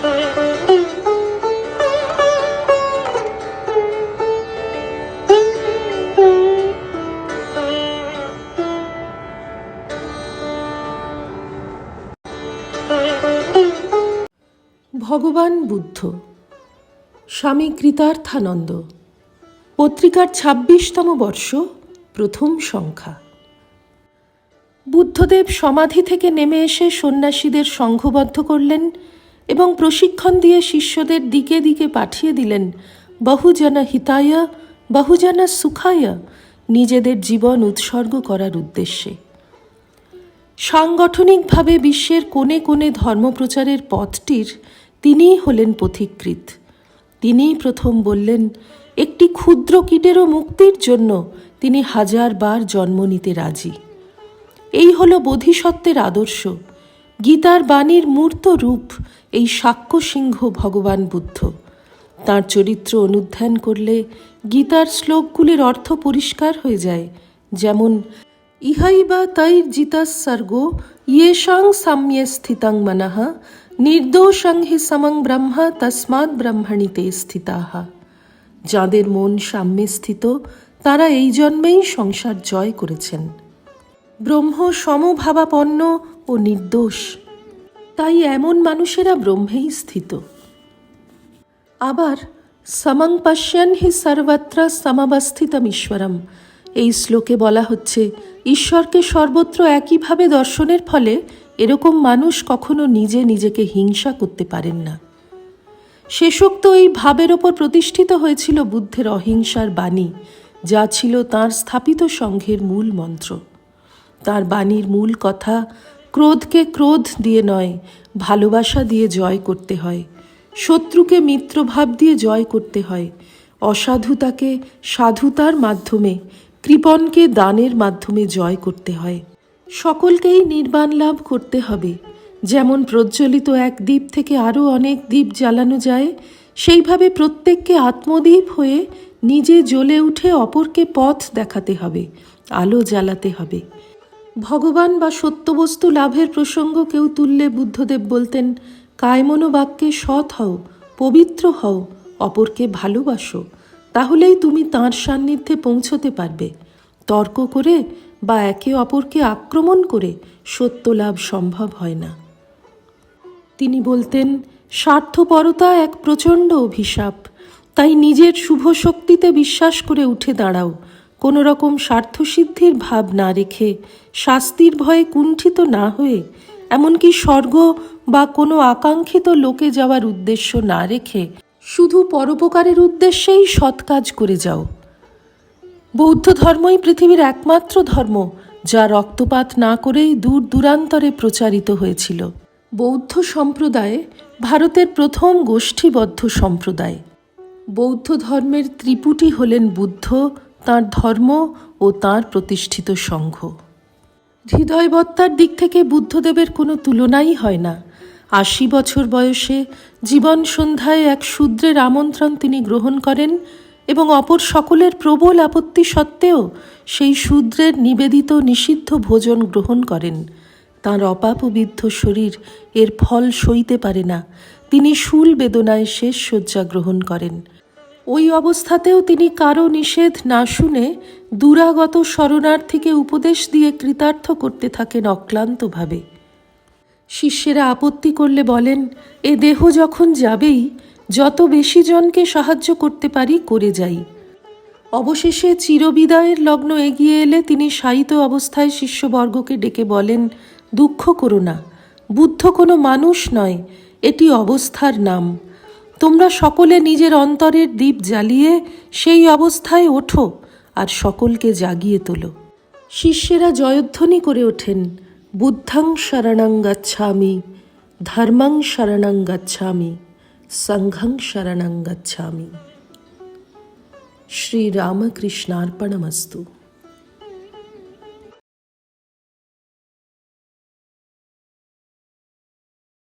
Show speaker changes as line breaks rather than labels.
ভগবান বুদ্ধ, স্বামী কৃতার্থানন্দ, পত্রিকার ছাব্বিশতম বর্ষ, প্রথম সংখ্যা। বুদ্ধদেব সমাধি থেকে নেমে এসে সন্ন্যাসীদের সংঘবদ্ধ করলেন এবং প্রশিক্ষণ দিয়ে শিষ্যদের দিকে দিকে পাঠিয়ে দিলেন, বহুজনা হিতায়, বহুজন সুখায়, নিজেদের জীবন উৎসর্গ করার উদ্দেশ্যে। সাংগঠনিকভাবে বিশ্বের কোণে কোণে ধর্মপ্রচারের পথটির তিনিই হলেন পথিকৃৎ। তিনিই প্রথম বললেন, একটি ক্ষুদ্র কীটেরও মুক্তির জন্য তিনি হাজার বার জন্ম নিতে রাজি। এই হল বোধিসত্ত্বের আদর্শ। গীতার বাণীর মূর্ত রূপ এই সাক্ষ্য সিংহ ভগবান বুদ্ধ। তাঁর চরিত্র অনুধ্যান করলে গীতার শ্লোকগুলির অর্থ পরিষ্কার হয়ে যায়, যেমন ইহাইবা তৈর জিতাসর্গ ইয়েষাং সাম্যে স্থিতং মনঃ, নির্দোষং হি সমং ব্রহ্মা তস্মাৎ ব্রহ্মণি স্থিতাহা স্থিতাহ যাঁদের মন সাম্যে স্থিত, তারা এই জন্মেই সংসার জয় করেছেন। ব্রহ্ম সমভাবাপন্ন ও নির্দোষ। তাই এমন মানুষেরা ব্রহ্মেই স্থিত। আবার সমং পশ্যন হি সর্বত্র সমবস্থিতম ঈশ্বরম এই শ্লোকে বলা হচ্ছে, ঈশ্বরকে সর্বত্র একইভাবে দর্শনের ফলে এরকম মানুষ কখনো নিজে নিজেকে হিংসা করতে পারেন না। শেষোক্ত এই ভাবের ওপর প্রতিষ্ঠিত হয়েছিল বুদ্ধের অহিংসার বাণী, যা ছিল তার স্থাপিত সংঘের মূল মন্ত্র। তার বাণীর মূল কথা, ক্রোধকে ক্রোধ দিয়ে নয়, ভালোবাসা দিয়ে জয় করতে হয়। শত্রুকে মিত্রভাব দিয়ে জয় করতে হয়। অসাধুতাকে সাধুতার মাধ্যমে, কৃপণকে দানের মাধ্যমে জয় করতে হয়। সকলকেই নির্বাণ লাভ করতে হবে। যেমন প্রজ্বলিত এক দ্বীপ থেকে আরও অনেক দ্বীপ জ্বালানো যায়, সেইভাবে প্রত্যেককে আত্মদ্বীপ হয়ে নিজে জ্বলে উঠে অপরকে পথ দেখাতে হবে, আলো জ্বালাতে হবে। ভগবান বা সত্যবস্তু লাভের প্রসঙ্গ কেউ তুললে বুদ্ধদেব বলতেন, কায়মনো বাক্যে সৎ হও, পবিত্র হও, অপরকে ভালোবাসো, তাহলেই তুমি তাঁর সান্নিধ্যে পৌঁছতে পারবে। তর্ক করে বা একে অপরকে আক্রমণ করে সত্য লাভ সম্ভব হয় না। তিনি বলতেন, স্বার্থপরতা এক প্রচণ্ড অভিশাপ। তাই নিজের শুভ শক্তিতে বিশ্বাস করে উঠে দাঁড়াও কোনো রকম স্বার্থসিদ্ধির ভাব না রেখে শাস্তির ভয়ে কুণ্ঠিত না হয়ে, এমনকি স্বর্গ বা কোনো আকাঙ্ক্ষিত লোকে যাওয়ার উদ্দেশ্য না রেখে শুধু পরোপকারের উদ্দেশ্যেই সৎ কাজ করে যাও। বৌদ্ধ ধর্মই পৃথিবীর একমাত্র ধর্ম, যা রক্তপাত না করেই দূর দূরান্তরে প্রচারিত হয়েছিল। বৌদ্ধ সম্প্রদায় ভারতের প্রথম গোষ্ঠীবদ্ধ সম্প্রদায়। বৌদ্ধ ধর্মের ত্রিপুটি হলেন বুদ্ধ তাঁর ধর্ম ও তাঁর প্রতিষ্ঠিত সংঘ। হৃদয়বত্তার দিক থেকে বুদ্ধদেবের কোনো তুলনাই হয় না। আশি বছর বয়সে জীবন সন্ধ্যায় এক শূদ্রের আমন্ত্রণ তিনি গ্রহণ করেন এবং অপর সকলের প্রবল আপত্তি সত্ত্বেও সেই শূদ্রের নিবেদিত নিষিদ্ধ ভোজন গ্রহণ করেন। তাঁর অপাপবিদ্ধ শরীর এর ফল সইতে পারে না। তিনি শুল বেদনায় শেষ শয্যা গ্রহণ করেন। ওই অবস্থাতেও তিনি কারও নিষেধ না শুনে দুরাগত শরণার্থীকে উপদেশ দিয়ে কৃতার্থ করতে থাকেন অক্লান্তভাবে। শিষ্যেরা আপত্তি করলে বলেন, এ দেহ যখন যাবেই, যত বেশি জনকে সাহায্য করতে পারি, করে যাই। অবশেষে চিরবিদায়ের লগ্ন এগিয়ে এলে তিনি শায়িত অবস্থায় শিষ্যবর্গকে ডেকে বলেন, দুঃখ করো না, বুদ্ধ কোনো মানুষ নয়, এটি অবস্থার নাম। তোমরা সকলে নিজের অন্তরের দ্বীপ জ্বালিয়ে সেই অবস্থায় ওঠো আর সকলকে জাগিয়ে তোলো। শিষ্যেরা জয়ধ্বনি করে ওঠেন, বুদ্ধাং শরণাং গচ্ছামি, ধর্মাং শরণাং গচ্ছামি, সংঘং শরণাং গচ্ছামি। শ্রীরামকৃষ্ণার্পণমস্তু।